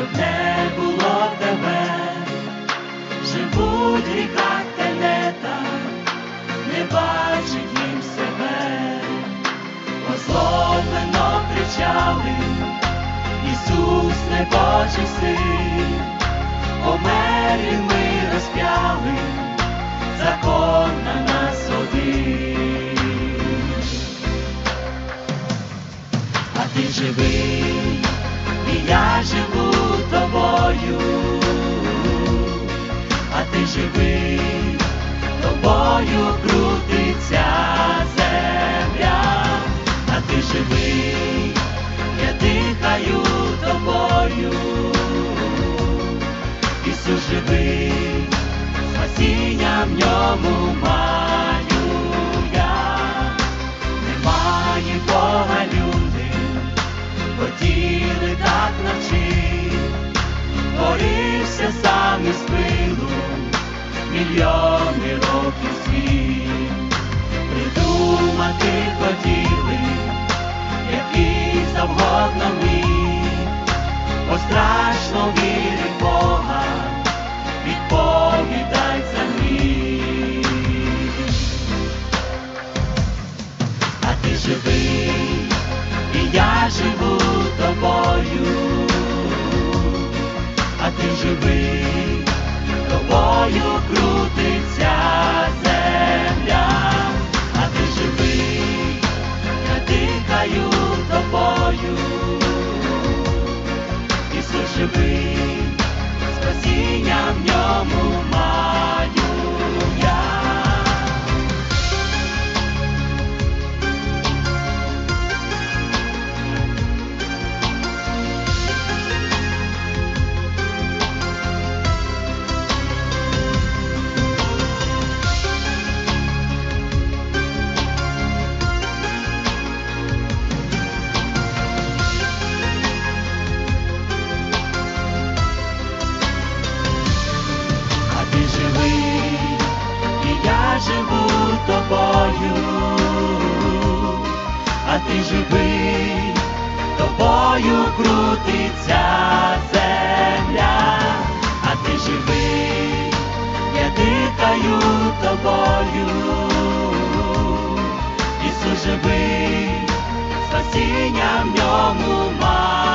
щоб не було тебе, живуть в ріках тенета, не бачить їм себе, озлоблено кричали, Ісус не Божий син, Омері ми розп'яли, закон на нас один. А ти живий. Я живу. Ти живий, тобою крутиться земля, а ти живий, я дихаю тобою, Ісус живий, спасіння в ньому маю я, немає Бога люди, хотіли так навчити, борився сам із пилу, мільйони років світ, придумати хотіли, який завгодно міг, бо страшно вірить Бога, відповідай за а ти живий, і я живу тобою, а ти живий, тобою крутиться земля, а ти живий, я дихаю тобою, Ісус живий, спасіння в ньому живий, тобою крутиться земля, а ти живий, я дихаю тобою, Ісус живий, спасіння в ньому маю